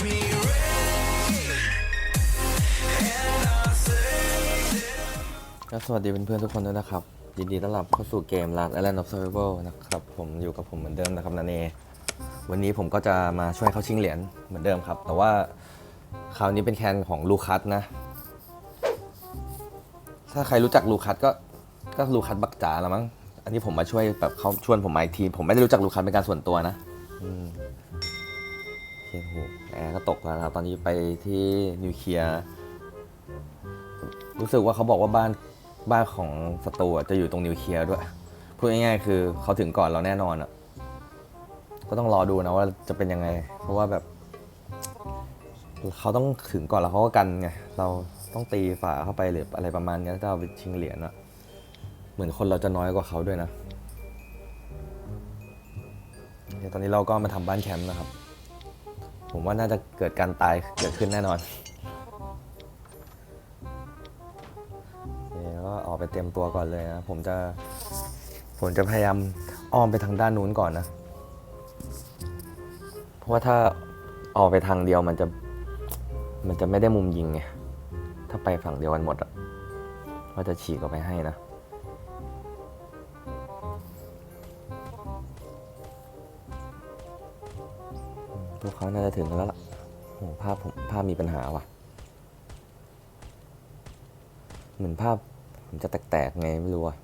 ก็สวัสดีเพื่อนๆทุกคนด้วยนะครับ ยินดีต้อนรับเข้าสู่เกม Last Island of Survival นะครับผมอยู่กับผมเหมือนเดิมนะครับนาเนวันนี้ผมก็จะมาช่วยเขาชิงเหรียญเหมือนเดิมครับ แต่ว่าคราวนี้เป็นแคนของลูคัสนะ ถ้าใครรู้จักลูคัสก็ก็ลูคัสบักจ๋าละมั้งอันนี้ผมมาช่วยแบบเขาชวนผมมาอีกที ผมไม่ได้รู้จักลูคัสเป็นการส่วนตัวนะอืมโอเคโห แอร์ก็ตกแล้วนะครับ ตอนนี้ไปที่นิวเคลียร์รู้สึกว่าเขาบอกว่าบ้านบ้านของศัตรูจะอยู่ตรงนิวเคลียร์ด้วย พูดง่ายๆคือเขาถึงก่อนเราแน่นอนอะ ก็ต้องรอดูนะว่าจะเป็นยังไง เพราะว่าแบบ เขาต้องถึงก่อนแล้วเขาก็กันไง เราต้องตีฝาเข้าไปหรืออะไรประมาณนี้ถ้าเอาไปชิงเหรียญอะเหมือนคนเราจะน้อยกว่าเขาด้วยนะเดี๋ยวตอนนี้เราก็มาทำบ้านแคมป์นะครับ ผมว่าน่าจะเกิดการตายเกิดขึ้นแน่นอนโอเคก็ออกไปเตรียมตัวก่อนเลยนะผมจะผมจะพยายามอ้อมไปทางด้านนู้นก่อนนะ เพราะว่าถ้าออกไปทางเดียวมันจะมันจะไม่ได้มุมยิงไงถ้าไปฝั่งเดียวกันหมดอะก็จะฉีกออกไปให้นะ น่าจะถึงแล้วล่ะโอ้ภาพผมภาพมีปัญหาว่ะ เหมือนภาพผมจะแตกๆไงไม่รู้อะ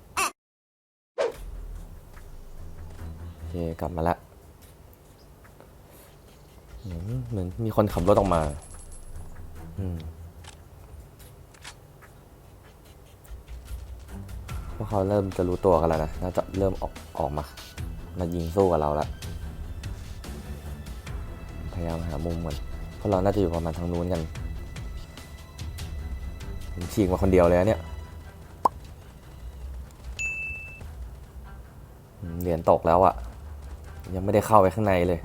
โอเคกลับมาละเหมือนเหมือนมีคนขับรถออกมา อืมพวกเขาเริ่มจะรู้ตัวกันแล้วนะน่าจะเริ่มออกออกมา มายิงสู้กับเราแล้วายามหามุมก่อนเพราะเราน่าจะอยู่ประมาณทางนู้นกันผมฉีกมาคนเดียวเลยเนี่ยเหรียญตกแล้วอะยังไม่ได้เข้าไปข้างในเลย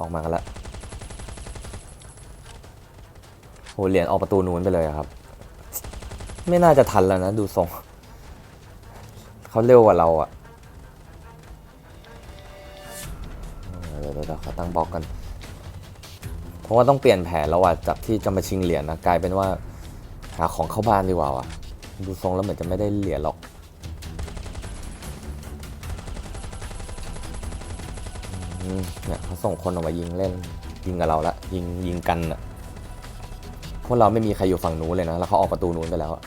ออกมากันแล้วโหเหรียญออกประตูนู้นไปเลยครับ ไม่น่าจะทันแล้วนะ ดูทรง เขาเร็วกว่าเราอะ ดี๋ยวเดี๋ยวขอตั้งบล็อกกัน เพราะว่าต้องเปลี่ยนแผนแล้วอะจากที่จะมาชิงเหรียญนะกลายเป็นว่าหาของเข้าบ้านดีกว่าว่ะดูทรงแล้วเหมือนจะไม่ได้เหรียญหรอกเนี่ยเขาส่งคนออกมายิงเล่น ยิงกับเราละยิงยิงกันอะพวกเราไม่มีใครอยู่ฝั่งนู้นเลยนะ แล้วเขาออกประตูนู้นไปแล้วอะ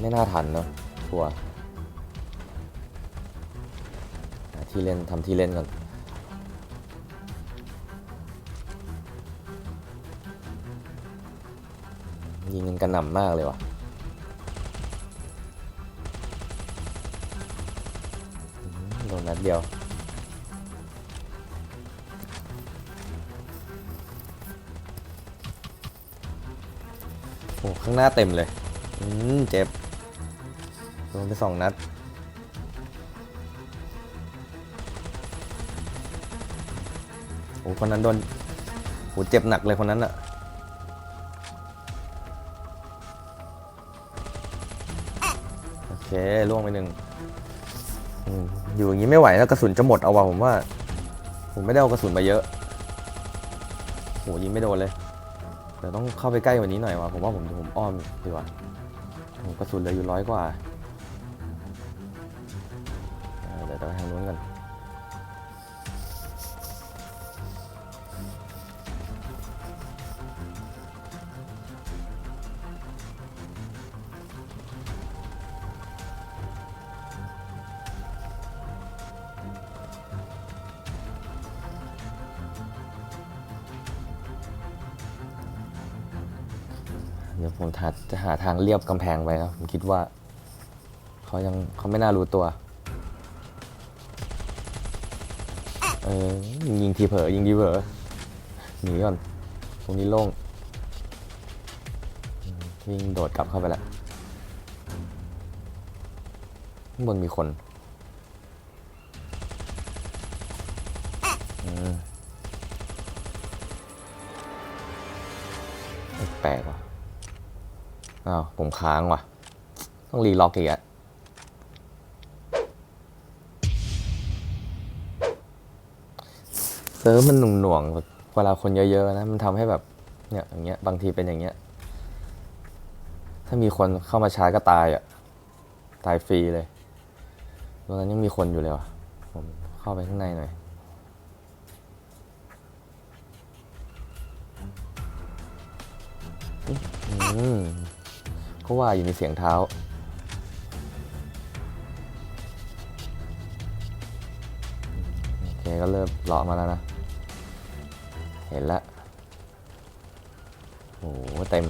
ไม่น่าทันเนอะทัวร์ที่เล่นทำที่เล่นก่อน ยิงกันกระหน่ำมากเลยว่ะโดนนัดเดียว โอ้ข้างหน้าเต็มเลย อืม เจ็บ โดนไปสองนัดโอ้คนนั้นโดนโหเจ็บหนักเลยคนนั้นอะ เคล่วงไปหนึ่งอืมอยู่อย่างนี้ไม่ไหวแล้วกระสุนจะหมดเอาว่ะผมว่า ผมไม่ได้เอากระสุนมาเยอะโหยิงไม่โดนเลยเดี๋ยวต้องเข้าไปใกล้กว่านี้หน่อยว่ะผมว่าผมผมอ้อมดีกว่ากระสุนเหลืออยู่ร้อยกว่า เดี๋ยวผมหาจะหาทางเรียบกำแพงไปนะผมคิดว่า เขายังเขาไม่น่ารู้ตัว เออยิงทีเผลอยิงทีเผลอหนีก่อนตรงนี้โล่งวิ่งโดดกลับเข้าไปแล้วข้างบนมีคนอืมแปลกว่ะ อ้าวผมค้างว่ะ ต้องรีล็อกอีกอะเซิร์ฟมันหน่วงหน่วงๆเวลาคนเยอะๆนะ มันทำให้แบบเนี่ยอย่างเงี้ยบางทีเป็นอย่างเงี้ย ถ้ามีคนเข้ามาช้าก็ตายอะ ตายฟรีเลยตรงนั้นยังมีคนอยู่เลยว่ะ ผมเข้าไปข้างในหน่อยอืม ก็ว่าอยู่มีเสียงเท้า โอเคก็เริ่มเลาะมาแล้วนะ เห็นแล้วโอ้โหเต็ม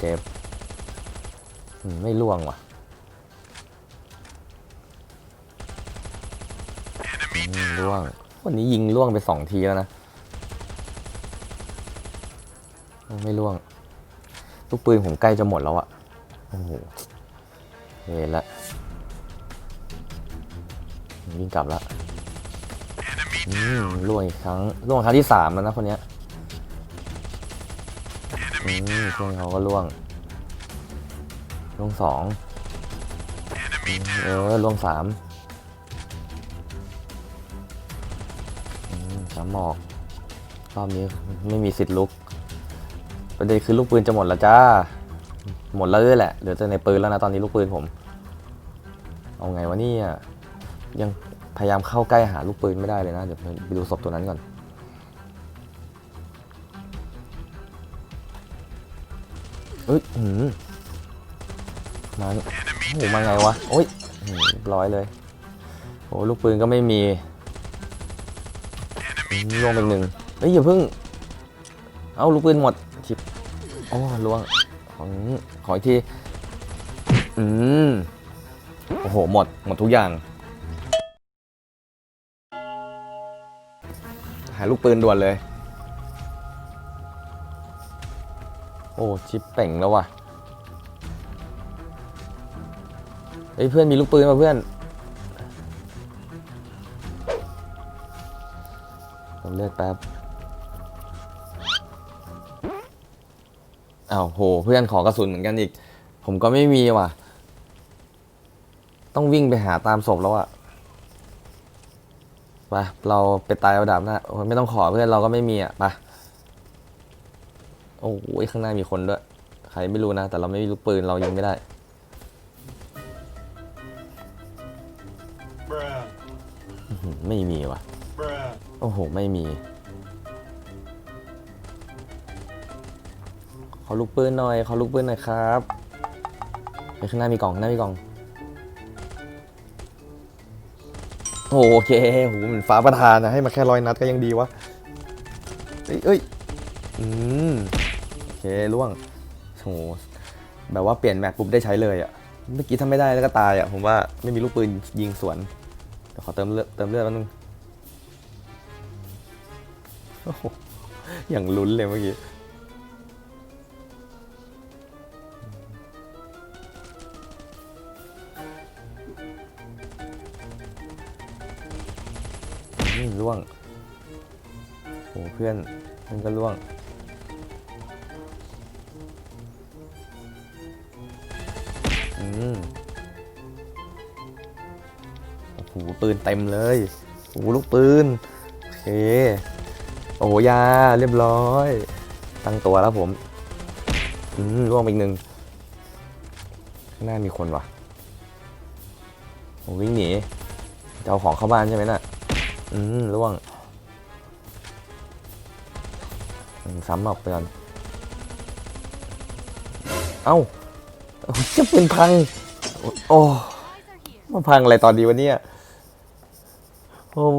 เจ็บอืมไม่ล่วงว่ะล่วง วันนี้ยิงล่วงไปสองทีแล้วนะ ไม่ล่วง ลูกปืนผมใกล้จะหมดแล้วอะโอ้โหเห็นละวิ่งกลับละอืมล่วงอีกครั้งล่วงครั้งที่สามแล้วนะคนเนี้ยอืมเพื่อนเขาก็ล่วงล่วงสองเออล่วงสามสามหมอกรอบนี้ไม่มีสิทธิ์ลุก ประเด็นคือลูกปืนจะหมดแล้วจ้า หมดแล้วด้วยแหละ เหลือแต่ในปืนแล้วนะตอนนี้ลูกปืนผม เอาไงวะเนี่ย ยังพยายามเข้าใกล้หาลูกปืนไม่ได้เลยนะ เดี๋ยวไปดูศพตัวนั้นก่อนเอ้ยหืมมาโอ้โหมาไงวะ โอ้ยหืมเรียบร้อยเลย โอ้ลูกปืนก็ไม่มีอืมลวงไปหนึ่งเฮ้ยอย่าเพิ่ง เอาลูกปืนหมดชิบ โอ้ลวงของขออีกที อืม โอ้โห หมด หมดทุกอย่าง หาลูกปืนด่วนเลย โอ้ ชิปเป่งแล้วว่ะเฮ้ยเพื่อนมีลูกปืนมาเพื่อนผมเลือกแป๊บ อ้าวโห เพื่อนขอกระสุนเหมือนกันอีก ผมก็ไม่มีว่ะ ต้องวิ่งไปหาตามศพแล้วอะไปเราไปตายเอาดาบหน้าโอ้ยไม่ต้องขอเพื่อนเราก็ไม่มีอะไปโอ้โหข้างหน้ามีคนด้วย ใครไม่รู้นะ แต่เราไม่มีลูกปืนเรายิงไม่ได้ Bruh. อื้อหือไม่มีว่ะ Bruh. โอ้โห ไม่มี ขอลูกปืนหน่อย ขอลูกปืนหน่อยครับไปข้างหน้ามีกล่องข้างหน้ามีกล่อง โอเคโหเหมือนฟ้าประทานนะให้มาแค่ร้อยนัดก็ยังดีวะ เอ้ยเอ้ยอืมโอเคล่วงโหแบบว่าเปลี่ยนแม็กปุ๊บได้ใช้เลยอะเมื่อกี้ถ้าไม่ได้แล้วก็ตายอะผมว่าไม่มีลูกปืนยิงสวนเดี๋ยวขอเติมเลือดเติมเลือดแป๊บนึงโอ้โหอย่างลุ้นเลยเมื่อกี้ ล่วงโอ้เพื่อนเพื่อนก็ล่วง อืมโอ้โหปืนเต็มเลยโอ้โหลูกปืน โอเค โอ้โหยาเรียบร้อย ตั้งตัวแล้วผม อืมล่วงไปอีกหนึ่งข้างหน้ามีคนวะผมวิ่งหนีจะเอาของเข้าบ้านใช่ไหมน่ะ อืมล่วงซ้ำออกไปก่อน เอ้าโอ้ยจะเป็นพัง โอ้มาพังอะไรตอนดีวะเนี่ย โอ้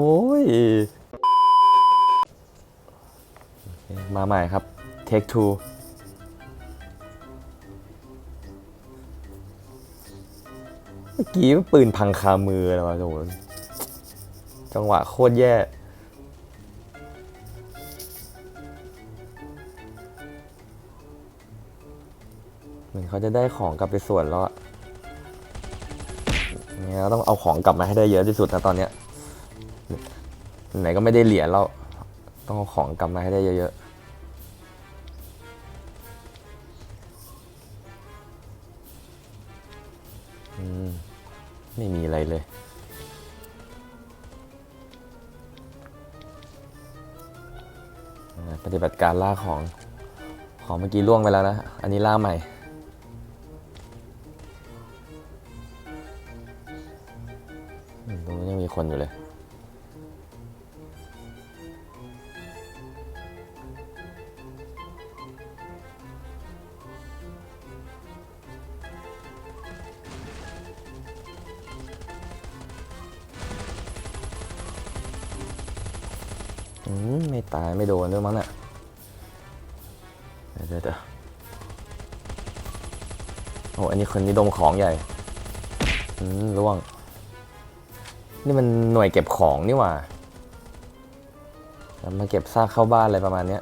ย มาใหม่ครับ take two เมื่อกี้ปืนพังคามือแล้วะโอ้โห จังหวะโคตรแย่เหมือนเขาจะได้ของกลับไปส่วนแล้วอะเนี่ยต้องเอาของกลับมาให้ได้เยอะที่สุดนะตอนเนี้ยไหนก็ไม่ได้เหรียญแล้ว ต้องเอาของกลับมาให้ได้เยอะๆ การล่าของ ของเมื่อกี้ล่วงไปแล้วนะ อันนี้ล่าใหม่ ตรงนี้ยังมีคนอยู่เลยอืมไม่ตายไม่โดนด้วยมั้งน่ะ นี้คนนี้ดมของใหญ่อืมร่วง นี่มันหน่วยเก็บของนี่หว่าแล้วมาเก็บซากเข้าบ้านอะไรประมาณเนี้ย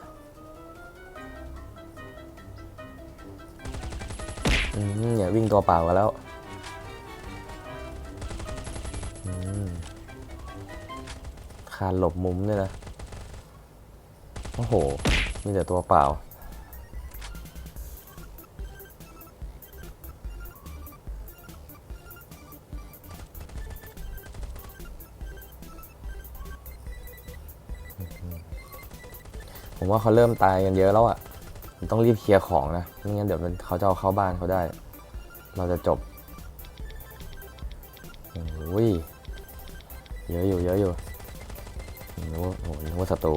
อืมเนี่ยวิ่งตัวเปล่ากันแล้วอืมคานหลบมุมเนี่ยนะ โอ้โห มีแต่ตัวเปล่า ผมว่าเขาเริ่มตายกันเยอะแล้วอะ่ะมันต้องรีบเคลียร์ของนะไม่งั้นเดี๋ยวมันเขาจะเอาเข้าบ้านเขาได้ เราจะจบโอ้ยเยอะอยู่เยอะอยู่นึกว่าโอ้โหนึกว่าศัตรู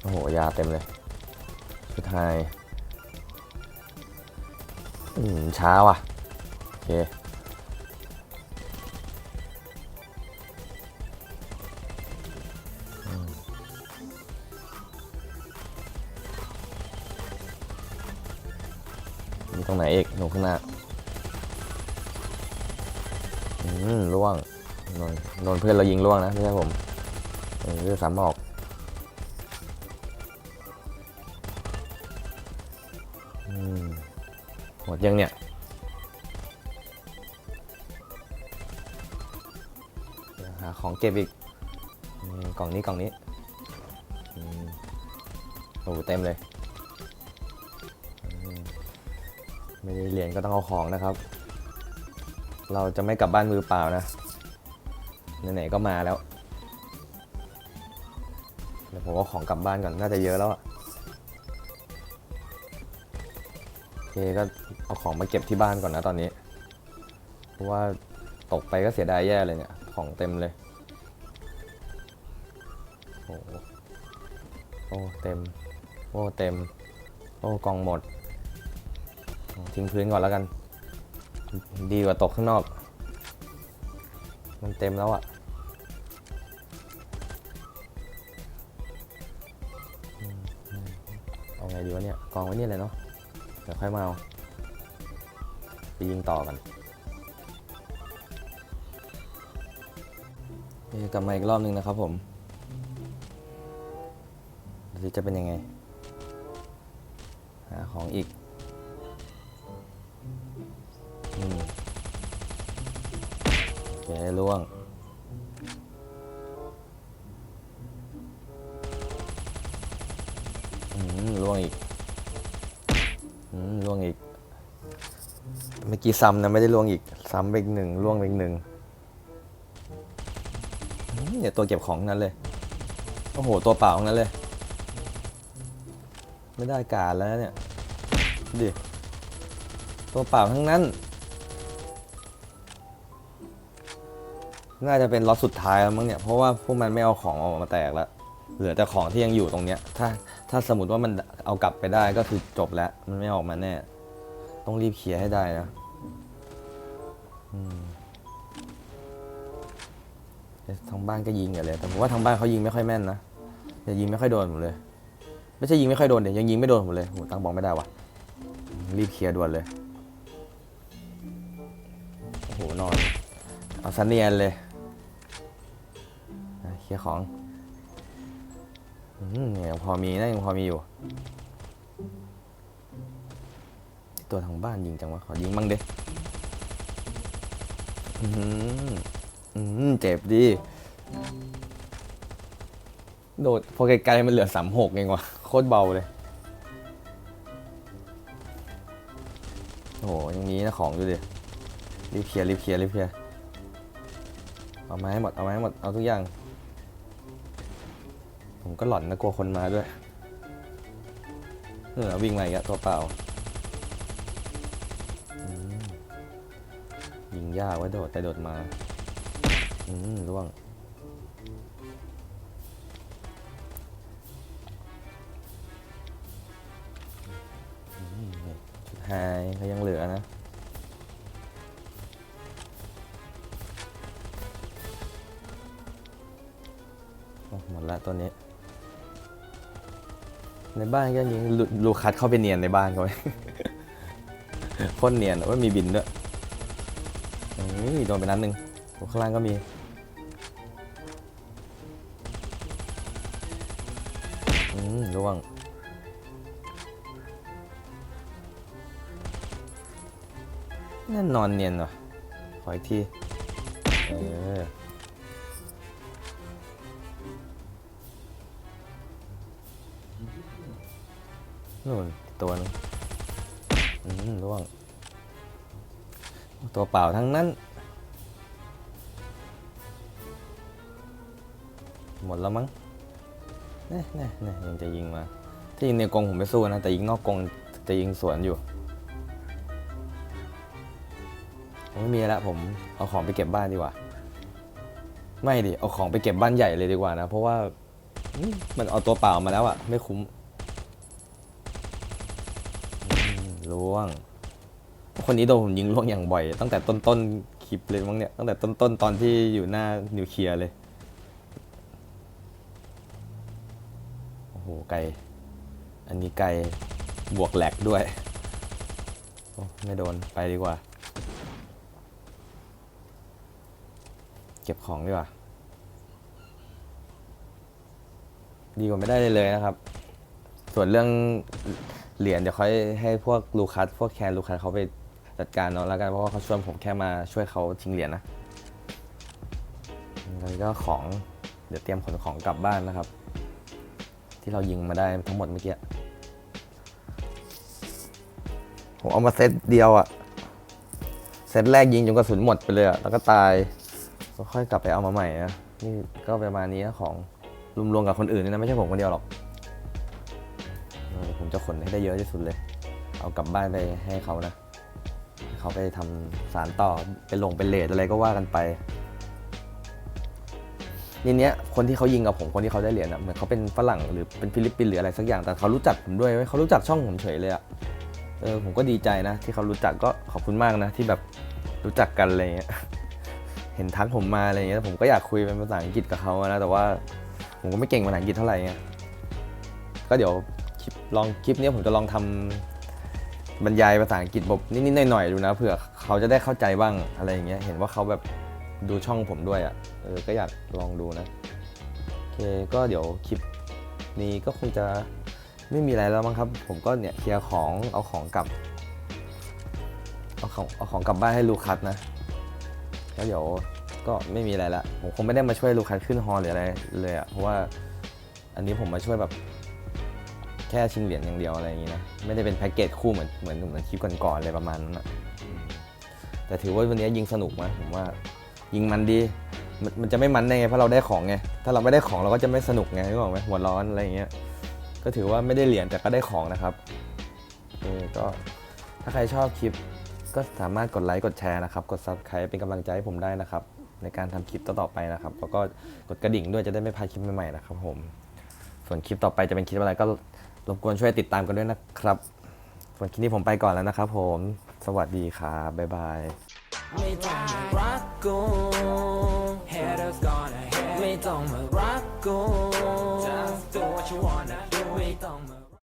โอ้โหยาเต็มเลย สุดท้ายอืมช้าว่ะโอเค รงไหนเอกหนูข้างหน้าอืมล่วงโดนโดนเพื่อนเรายิงล่วงนะไม่ใช่ผมเออสามออกอืมหมดยังเนี่ยหาของเก็บอีกอกล่องนี้กล่องนี้อืมโอ้เต็มเลย ไม่ได้เหรียญก็ต้องเอาของนะครับ เราจะไม่กลับบ้านมือเปล่านะ ไหนๆก็มาแล้ว เดี๋ยวผมเอาของกลับบ้านก่อน น่าจะเยอะแล้วอะโอเคก็เอาของมาเก็บที่บ้านก่อนนะตอนนี้ เพราะว่าตกไปก็เสียดายแย่เลยเนี่ย ของเต็มเลย โอ้โหโอ้เต็ม โอ้เต็ม โอ้กองหมด ทิ้งพื้นก่อนแล้วกัน ดีกว่าตกข้างนอก มันเต็มแล้วอะอืมอืมเอาไงดีวะเนี่ยกองไว้เนี่ยเลยเนาะเดี๋ยวค่อยมาเอาไปยิงต่อกันกลับมาอีกรอบหนึงนะครับผมดูสิจะเป็นยังไง หาของอีก โอเคล่วง อืมล่วงอีก อืมล่วงอีก เมื่อกี้ซ้ำนะไม่ได้ล่วงอีก ซ้ำไปอีกหนึ่งล่วงไปอีกหนึ่งอืมเนี่ยตัวเก็บของนั้นเลย โอ้โห ตัวเปล่าทั้งนั้นเลย ไม่ได้การแล้วเนี่ย ดิ ตัวเปล่าทั้งนั้น น่าจะเป็นล็อตสุดท้ายแล้วมั้งเนี่ยเพราะว่าพวกมันไม่เอาของออกมาแตกแล้วเหลือแต่ของที่ยังอยู่ตรงเนี้ย ถ้าถ้าสมมติว่ามันเอากลับไปได้ก็คือจบแล้ว มันไม่ออกมาแน่ ต้องรีบเคลียร์ให้ได้นะทางบ้านก็ยิงอย่าเลยแต่ผมว่าทางบ้านเขายิงไม่ค่อยแม่นนะอย่ายิงไม่ค่อยโดนผมเลย ไม่ใช่ยิงไม่ค่อยโดนเดี๋ยวยังยิงไม่โดนผมเลยโหตั้งบอลไม่ได้วะรีบเคลียร์ด่วนเลยโอ้โหนอนเอาซันเนียนเลย เคลียร์ของอืมเนี่ยพอมีนะยังพอมีอยู่ ตัวทางบ้านยิงจังวะ ขอยิงบ้างเด้อืมอืมเจ็บดี โดดพอไกลๆมันเหลือสามหกเองวะโคตรเบาเลย โอ้โหอย่างนี้นะของดูดิรีบเคลียร์รีบเคลียร์รีบเคลียร์เอามาให้หมด เอามาให้หมด เอาทุกอย่าง ผมก็หลอนนะกลัวคนมาด้วยเออวิ่งมาอีกแล้วตัวเปล่ายิงยากไว้โดดแต่โดดมา อืมร่วง ชุดไฮก็ยังเหลือนะหมดละตัวนี้ ในบ้านก็ยิงลูลูคัสเข้าไปเนียนในบ้านเขาไว้โคนเนียนว่ามีบินด้วยนี่โดนไปนัดหนึ่งข้างล่างก็มีอืมร่วงนั่นนอนเนียนว่ะขออีกที เออ นู่นตัวนึงอืมร่วง ตัวเปล่าทั้งนั้น หมดแล้วมั้งเนี่ยเนี่ยเนี่ยยังจะยิงมาถ้ายิงในกรงผมไม่สู้นะ แต่ยิงนอกกรงจะยิงสวนอยู่ผมไม่มีแล้วผมเอาของไปเก็บบ้านดีกว่า ไม่ดิ เอาของไปเก็บบ้านใหญ่เลยดีกว่านะ เพราะว่ามันเอาตัวเปล่ามาแล้วอะไม่คุ้ม ล่วง คนนี้โดนผมยิงล่วงอย่างบ่อย ตั้งแต่ต้นต้นๆคลิปเลยมั้งเนี่ย ตั้งแต่ต้นต้นๆตอนที่อยู่หน้านิวเคลียร์เลย โอ้โห ไกล อันนี้ไกล บวกแหลกด้วย โอ้ไม่โดน ไปดีกว่า เก็บของดีกว่า ดีกว่าไม่ได้เลยนะครับ ส่วนเรื่อง เหรียญเดี๋ยวค่อยให้พวกลูคัสพวกแคนลูคัสเขาไปจัดการเนาะแล้วกันเพราะว่าเขาชวนผมแค่มาช่วยเขาทิ้งเหรียญนะแล้วก็ของเดี๋ยวเตรียมขนของกลับบ้านนะครับ ที่เรายิงมาได้ทั้งหมดเมื่อกี้ผมเอามาเซตเดียวอะเซตแรกยิงจนกระสุนหมดไปเลยอะแล้วก็ตายก็ค่อยกลับไปเอามาใหม่นะนี่ก็ประมาณนี้นะของรวมๆกับคนอื่นนะไม่ใช่ผมคนเดียวหรอก ผมจะขนให้ได้เยอะที่สุดเลย เอากลับบ้านไปให้เขานะเขาไปทำสารต่อไปลงเป็นเลทอะไรก็ว่ากันไปนี่เนี้ยคนที่เขายิงกับผมคนที่เขาได้เหรียญอะเหมือนเขาเป็นฝรั่งหรือเป็นฟิลิปปินส์หรืออะไรสักอย่างแต่เขารู้จักผมด้วยเว้ยเขารู้จักช่องผมเฉยเลยอะเออผมก็ดีใจนะ ที่เขารู้จักก็ขอบคุณมากนะ ที่แบบรู้จักกันอะไรเงี้ยเห็นทักผมมาอะไรเงี้ยผมก็อยากคุยเป็นภาษาอังกฤษกับเขานะแต่ว่า ผมก็ไม่เก่งภาษาอังกฤษเท่าไหร่เงี้ยก็เดี๋ยว คลิปลองคลิปนี้ผมจะลองทำบรรยายภาษาอังกฤษแบบนิดๆหน่อยๆดูนะเผื่อเขาจะได้เข้าใจบ้างอะไรอย่างเงี้ยเห็นว่าเขาแบบดูช่องผมด้วยอะเออก็อยากลองดูนะโอเคก็เดี๋ยวคลิปนี้ก็คงจะไม่มีอะไรแล้วมั้งครับ ผมก็เนี่ยเคลียร์ของเอาของกลับเอาของเอาของกลับบ้านให้ลูคัสนะแล้วเดี๋ยวก็ไม่มีอะไรละผมคงไม่ได้มาช่วยลูคัสขึ้นฮอหรืออะไรเลยอะเพราะว่าอันนี้ผมมาช่วยแบบ แค่ชิงเหรียญอย่างเดียวอะไรอย่างนี้นะไม่ได้เป็นแพ็กเกจคู่เหมือนเหมือนเหมือนคลิปก่อนๆอะไรประมาณนั้นนะแต่ถือว่าวันนี้ยิงสนุกนะผมว่ายิงมันดีมันมันจะไม่มันได้ไงเพราะเราได้ของไงถ้าเราไม่ได้ของเราก็จะไม่สนุกไงนึกอกไหมหัวร้อนอะไรอย่างเงี้ยก็ถือว่าไม่ได้เหรียญแต่ก็ได้ของนะครับเออก็ถ้าใครชอบคลิปก็สามารถกดไลค์กดแชร์นะครับกด subscribe เป็นกำลังใจให้ผมได้นะครับ ในการทำคลิปต่อๆไปนะครับ แล้วก็กดกระดิ่งด้วยจะได้ไม่พลาดคลิปใหม่ๆนะครับผมส่วนคลิปต่อไปจะเป็นคลิปอะไรก็ รบกวนช่วยติดตามกันด้วยนะครับส่วนคลิปนี้ผมไปก่อนแล้วนะครับผม สวัสดีครับบ๊ายบาย Don't rock on.